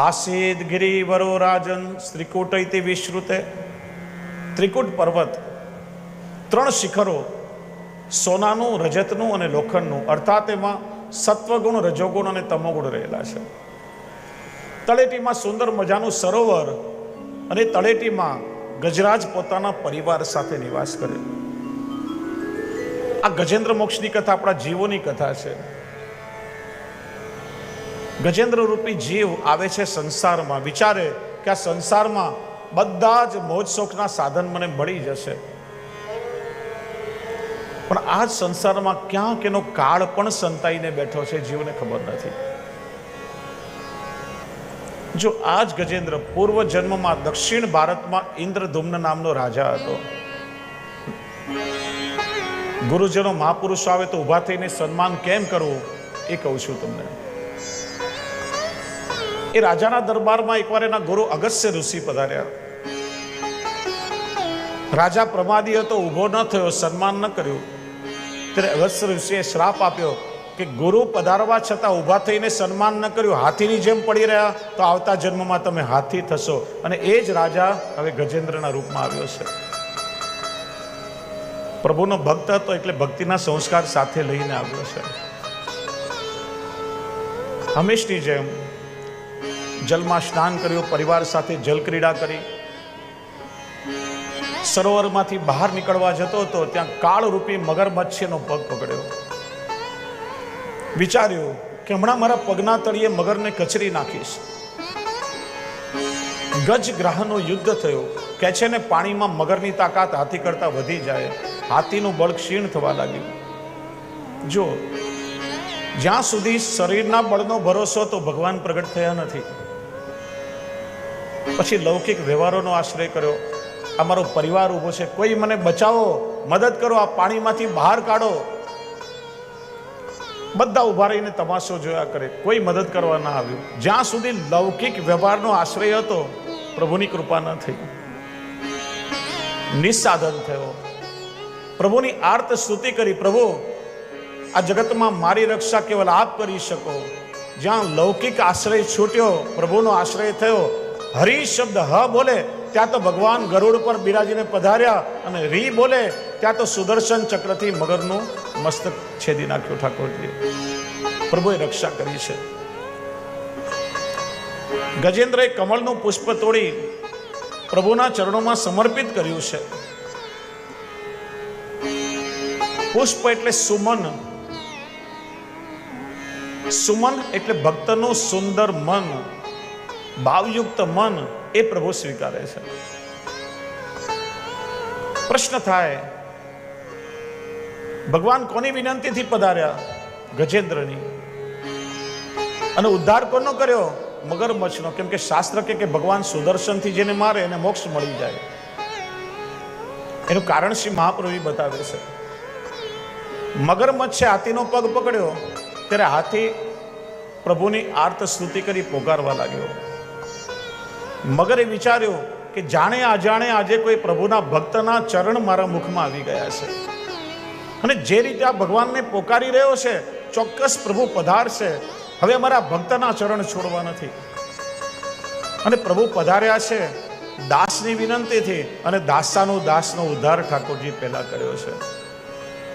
આસીદ ગિરિવરો રાજન ત્રિકૂટ ઇતિ વિશ્રુતે. ત્રિકૂટ પર્વત, ત્રણ શિખરો, સોનાનું, રજતનું અને લોખંડનું. અર્થાત એમાં સત્વગુણ, રજોગુણ અને તમોગુણ રહેલા છે. તળેટીમાં સુંદર મજાનું સરોવર અને તળેટીમાં ગજરાજ પોતાના પરિવાર સાથે નિવાસ કરે. આ ગજેન્દ્ર મોક્ષની કથા આપણા જીવોની કથા છે. ગજેન્દ્ર રૂપી જીવ આવે છે સંસારમાં. વિચારે કે આ સંસારમાં બધા જ મોજ શોખના સાધન મને મળી જશે. પણ આ જ સંસારમાં ક્યાંક એનો કાળ પણ સંતાઈને બેઠો છે જીવને ખબર નથી. જો આ જ ગજેન્દ્ર પૂર્વ જન્મમાં દક્ષિણ ભારતમાં ઇન્દ્રધુમ્ન નામનો રાજા હતો. ગુરુજનો મહાપુરુષો આવે તો ઊભા થઈને સન્માન કેમ કરવું એ કહું છું તમને. એ રાજાના દરબારમાં એકવાર એના ગુરુ અગસ્ત્ય ઋષિ પધાર્યા. રાજા પ્રમાદી હતો, ઊભો ન થયો, સન્માન ન કર્યું. ત્યારે અગસ્ય ઋષિએ શ્રાપ આપ્યો કે ગુરુ પધારવા છતાં ઊભા થઈને સન્માન ન કર્યું. હાથીની જેમ પડી રહ્યા, તો આવતા જન્મમાં તમે હાથી થશો. અને એ જ રાજા હવે ગજેન્દ્રના રૂપમાં આવ્યો છે. પ્રભુનો ભક્ત હતો એટલે ભક્તિના સંસ્કાર સાથે લઈને આવ્યો છે. હંમેશની જેમ જલમાં સ્નાન કર્યું, પરિવાર સાથે જલક્રીડા કરી. સરોવરમાંથી બહાર નીકળવા જતો હતો, ત્યાં કાળરૂપી મગરમચ્છનો પગ પકડ્યો. વિચાર્યું કે હમણાં મારા પગના તળિયે મગરને કચરી નાખીશ. ગજ ગ્રહનું યુદ્ધ થયું. કે છે ને, પાણીમાં મગરની તાકાત હાથી કરતા વધી જાય. હાથીનું બળ ક્ષીણ થવા લાગ્યું. જો, જ્યાં સુધી શરીરના બળનો ભરોસો, તો ભગવાન પ્રગટ થયા નથી. પછી લૌકિક વ્યવહારોનો આશ્રય કર્યો. અમારો પરિવાર ઊભો છે. કોઈ મને બચાવો, મદદ કરો, આ પાણીમાંથી બહાર કાઢો. બધા ઊભા રહીને તમાશો જોયા કરે. કોઈ મદદ કરવા ના આવ્યું. જ્યાં સુધી લૌકિક વ્યવહારનો આશ્રય હતો, પ્રભુની કૃપા ન થઈ. નિસ્સાધન થયો. પ્રભુની આર્ત સ્તુતિ કરી, પ્રભુ, આ જગતમાં મારી રક્ષા કેવલ આપ કરી શકો. જ્યાં લૌકિક આશ્રય છૂટ્યો, પ્રભુનો આશ્રય થયો હરી શબ્દ હ બોલે, ત્યાં તો ભગવાન ગરુડ પર બિરાજીને પધાર્યા અને રી બોલે, ત્યાં તો સુદર્શન ચક્રથી મગરનું મસ્તક છેદી નાખ્યું ઠાકોરજીએ. પ્રભુએ રક્ષા કરી છે. ગજેન્દ્રએ કમળનું પુષ્પ તોડી પ્રભુના ચરણોમાં સમર્પિત કર્યું છે. પુષ્પ એટલે સુમન. સુમન એટલે ભક્તનું સુંદર મન. ભાવયુક્ત મન એ પ્રભુ સ્વીકારે છે. પ્રશ્ન થાય, ભગવાન કોની વિનંતીથી પધાર્યા ગજેન્દ્રની? અને ઉદ્ધાર કોનો કર્યો? મગરમચ્છનો કેમ કે શાસ્ત્ર કે કે ભગવાન સુદર્શનથી જેને મારે એને મોક્ષ મળી જાય. એનું કારણ શ્રી મહાપ્રભુ બતાવે છે. મગરમચ્છે હાથીનો પગ પકડ્યો, ત્યારે હાથી પ્રભુની આર્ત સ્તુતિ કરી પોકારવા લાગ્યો. મગરે વિચાર્યું કે જાણે અજાણે આજે કોઈ પ્રભુના ભક્તના ચરણ મારા મુખમાં આવી ગયા છે. અને જે રીતે આ ભગવાનને પોકારી રહ્યો છે, ચોક્કસ પ્રભુ પધારશે. હવે મારા ભક્તના ચરણ છોડવા નથી. અને પ્રભુ પધાર્યા છે દાસની વિનંતીથી અને દાસાનું દાસનો ઉદ્ધાર ઠાકોરજી પહેલા કર્યો છે.